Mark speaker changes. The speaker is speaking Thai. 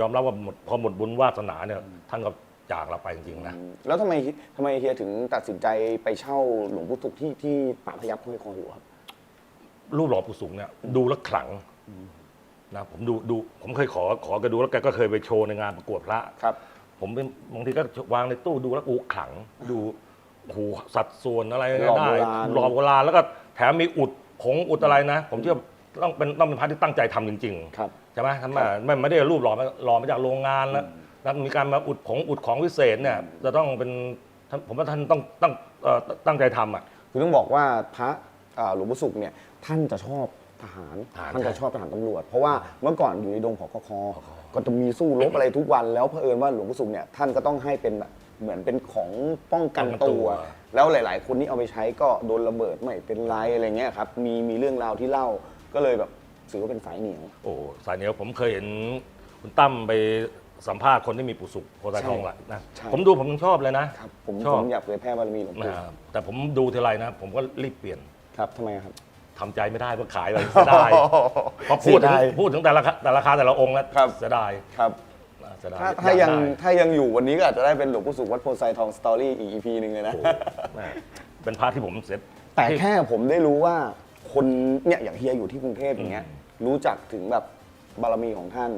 Speaker 1: ยอมรับว่าหมดพอหมดบุญวาสนาเนี่ยท่านก็จากเราไปจริงๆนะ
Speaker 2: แล้วทำไมทำไมเฮียถึงตัดสินใจไปเช่าหลวงปู่ศุกร์ที่ที่ป่าพยัคฆ์ห้วยคอหัวครับ
Speaker 1: รูปหล่อปู่สูงเนี่ยดูแล้วขลังนะผมดูดูผมเคยขอขอแกดูแล้วแกก็เคยไปโชว์ในงานประกวดพระ
Speaker 2: ครับ
Speaker 1: ผมเป็นบางทีก็วางในตู้ดูแล้วโอ้ขลัง ดูโอ้โหสัดส่วนอะไร
Speaker 2: หล่อ
Speaker 1: ได้
Speaker 2: โบราณ
Speaker 1: หล่อโบราณแล้วก็แถมมีอุดผงอุดอะไรนะ ผมเชื่อ ต้องเป็นต้องเป็นพระที่ตั้งใจทำจริงๆ
Speaker 2: ครับ
Speaker 1: ใช่ไหมทำไมไม่ไม่ได้รูปหล่อมาหล่อมาจากโรงงานแล้วแล้วมีการมาอุดผงอุดของวิเศษเนี่ยจะต้องเป็นท่านผมว่าท่านต้องตั้งเอ่อตั้งใจทำอะ
Speaker 2: คือต้องบอกว่าพระอ่าหลวงปู่ศุกร์เนี่ยท่านจะชอบทหาร
Speaker 1: ทหาร
Speaker 2: ท่านจะชอบทหารตำรวจ เพราะว่าเมื่อก่อนอยู่ในดงผกคก็จะมีสู้รบอะไรทุกวันแล้วเผอิญว่าหลวงปู่ศุกร์เนี่ยท่านก็ต้องให้เป็นแบบเหมือนเป็นของป้องกัน
Speaker 1: ป้องกันตั
Speaker 2: ตัว
Speaker 1: ว
Speaker 2: แล้วหลาย ๆ คนที่เอาไปใช้ก็โดนระเบิดไม่เป็นไรอะไรเงี้ยครับมีมีเรื่องราวที่เล่า ก็เลยแบบถือว่าเป็นสายเหนียว
Speaker 1: โอ้สายเหนียวผมเคยเห็นคุณตั้มไปสัมภาษณ์คนที่มีปุสุกโพธิ์ไทยทองหละนะ
Speaker 2: ใช่
Speaker 1: ผมดูผมยังชอบเลยนะ ครับ
Speaker 2: ผม
Speaker 1: ชอ
Speaker 2: ผ
Speaker 1: บ
Speaker 2: มอยากเผยแพร่บารมีหลวงปู่
Speaker 1: นะแต่ผมดูทีไรนะ ผมก็รีบเปลี่ยน
Speaker 2: ครับทำไมครับ
Speaker 1: ทำใจไม่ได้เพราะขายไปเสียดายพอพูดถึง
Speaker 2: เสียดาย
Speaker 1: พูดถึงแต่ละแต่ละคาแต่ละองค์แล้ว
Speaker 2: ครับ
Speaker 1: เสียดาย
Speaker 2: ครับ
Speaker 1: นะเสียดาย
Speaker 2: ถ้าถ้ายัง
Speaker 1: อได้
Speaker 2: ถ้ายังอยู่วันนี้ก็อาจจะได้เป็นหลวงปู่ศุกร์วัดโพไซทองสตอรี่อีก EP หนึ่งเลยนะ
Speaker 1: โอ้โหแม่เป็นพระที่ผมเสร็จ
Speaker 2: แต่แค่ผมได้รู้ว่า คนเนี่ยอย่างเฮียอยู่ที่กรุงเทพอย่างเงี้ยรู้จักถึงแบบบารมีของท่าน